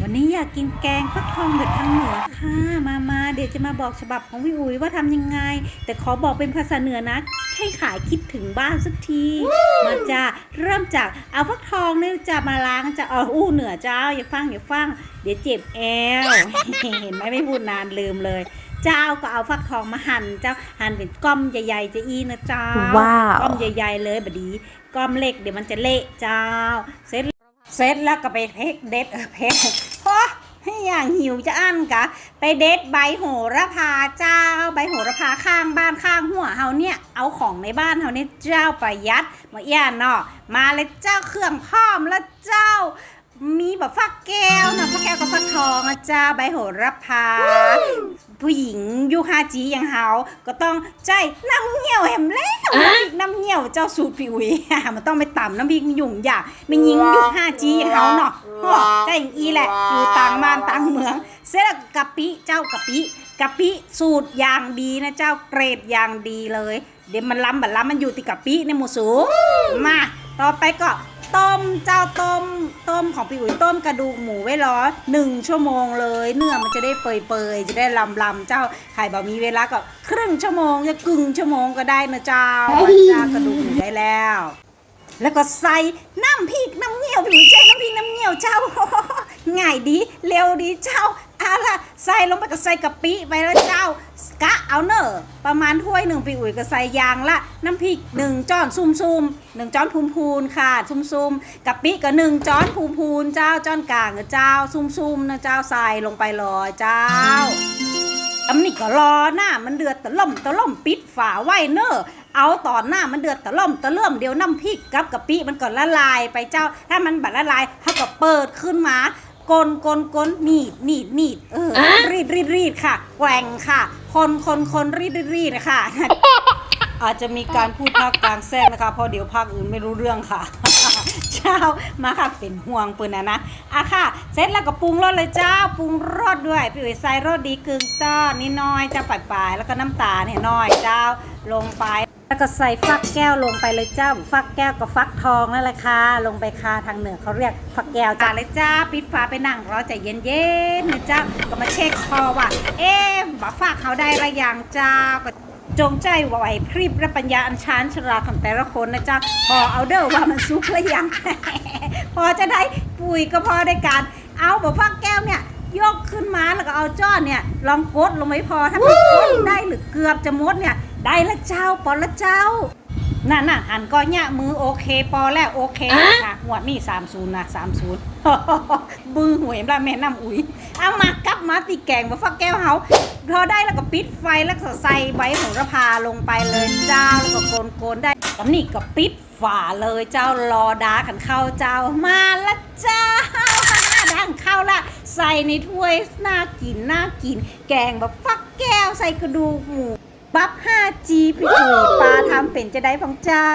วันนี้อยากกินแกงฟักทองแบบทางเหนือค่ะ มามาเดี๋ยวจะมาบอกฉบับของพี่อุ๋ยว่าทำยังไง แต่ขอบอกเป็นภาษาเหนือนะให้ขายคิดถึงบ้านสักที มาจ้าเริ่มจากเอาฟักทองเนี่ยจะมาล้างจะเอาอู้เหนือเจ้าอย่าฟังอย่าฟัง เดี๋ยวเจ็บแอวเห็นไหมไม่พูดนานลืมเลย เจ้าก็เอาฟักทองมาหั่นเจ้าหั่นเป็นก้อมใหญ่ๆจะอีนะเจ้าว้าวก้อมใหญ่ๆเลยบดีก้อมเล็กเดี๋ยวมันจะเละเจ้าเสร็จ เสร็จแล้วก็ไปเพกเด็ดเออเพกพอให้อย่างหิวจะอั้นกะ ไปเด็ดใบโหระพาเจ้า ใบโหระพาข้างบ้านข้างหัวเฮาเนี่ย เอาของในบ้านเฮาเนี่ยเจ้าประหยัดมาเอียนเนาะมาเลยเจ้าเครื่องพร้อมแล้วเจ้า มีแบบฟักแก้วนะฟักแก้วกับฟักทองอะเจ้าใบโหระพา ผู้หญิงยูฮาจีอย่างเฮาก็ต้องใจน้ำเงี้ยวแหมแล้วน้ำพริกน้ำเงี้ยวเจ้าสูตรผิวมันต้องไปต่ำน้ำพริกยุ่งยากไม่ยิงยูฮาจีอย่างเฮาเนาะฮะใจอย่างอีแหละอยู่ต่างบ้านต่างเมือง เสร็จแล้วกะปิเจ้ากะปิกะปิสูตรอย่างดีนะเจ้าเกรดอย่างดีเลย เดี๋ยวมันล้ำบัดล้ำมันอยู่ติดกะปิในหมูสูมาต่อไปก็ ต้มเจ้าต้มต้มของพี่อุ๋ยต้มกระดูกหมูไว้รอหนึ่งชั่วโมงเลย เนื้อมันจะได้เปื่อยๆจะได้ลำลำๆเจ้าไข่บะมีเวลาก็ครึ่งชั่วโมงจะกึ่งชั่วโมงก็ได้นะเจ้าเจ้ากระดูกหมูได้แล้ว แล้วก็ใส่น้ำพริกน้ำเงี้ยวผิวใจน้ำพริกน้ำเงี้ยวเจ้าง่ายดีเร็วดีเจ้าเอาล่ะใส่ลงไปก็ใส่กะปิไปแล้วเจ้า กะเอาเนอะประมาณถ้วยหนึ่งปีอุ๋ยก็ใส่ยางละน้ำพริกหนึ่งจ้อนซุ่มซุ่มหนึ่งจ้อนพูนพูนค่ะซุ่มซุ่มกะปิก็หนึ่งจ้อนพูนพูนเจ้าจ้อนกลางกับเจ้าซุ่มซุ่มนะเจ้าใส่ลงไปเลยเจ้าอันนี้ก็รอหน้ามันเดือดตะล่มตะล่มปิดฝาไว้เนอะเอาตอนหน้ามันเดือดตะล่มตะเลื่อมเดี๋ยวน้ำพริกกับกะปิมันก็ละลายไปเจ้า ถ้ามันบัดละลายเขาก็เปิดขึ้นมา กลกลกลหนีดหนีดหนีดเออ รีดรีดรีดค่ะแกว่งค่ะ คนคนคนรีดรีดรีดค่ะ อาจจะมีการพูดภาคกลางแทรกนะคะ เพราะเดี๋ยวภาคอื่นไม่รู้เรื่องค่ะเจ้ามาค่ะเป็นห่วงปืนนะนะอะค่ะ เสร็จแล้วก็ปรุงรสเลยเจ้าปรุงรสด้วยพี่อุ๋ยใส่รสดีกึ่งต้อนนิดน้อยเจ้าปลายๆแล้วก็น้ำตาลเนี่ยน้อยเจ้าลงไป แล้วก็ใส่ฟักแก้วลงไปเลยเจ้าฟักแก้วกับฟักทองนั่นแหละค่ะลงไปค่ะทางเหนือเขาเรียกฟักแก้วจ้าเลยจ้าปิดฝาไปนั่งรอใจเย็นๆนะเจ้าก็มาเช็คคอว่า เอ๊ะว่าฟักเขาได้ระยังจ้าก็จงใจไหวพริบและปัญญาอันชานฉลาดของแต่ละคนนะจ๊ะพอเอาเด้อว่ามันซุกหรือยัง พอจะได้ปุ๋ยก็พอได้การ เอาแบบฟักแก้วเนี่ย ยกขึ้นมาแล้วก็เอาจ้อนเนี่ย ลองกดลงไม่พอถ้าไม่กดได้หรือเกือบจะมดเนี่ย ได้ละเจ้าปอละเจ้าน่ะน่ะหันก็เนี่ยมือโอเคปอแล้วโอเคค่ะหัวดนี่สามศูนย์นะสามศูนย์บึ้งหวยละแม่น้ำอุ้ยเอามากลับมาตีแกงมาฟักแก้วเฮาพอได้แล้วก็ปิดไฟแล้วก็ใส่ใบโหระพาลงไปเลยเจ้าแล้วก็โกนๆได้แล้วนี่ก็ปิดฝาเลยเจ้ารอดากันเข้าเจ้ามาละเจ้าดังเข้าละใส่ในถ้วยน่ากินน่ากิน แกงแบบฟักแก้วใส่กระดูกหมู บับ 5G พี่อุ๋ยปลาทำเป็นจะได้ของเจ้า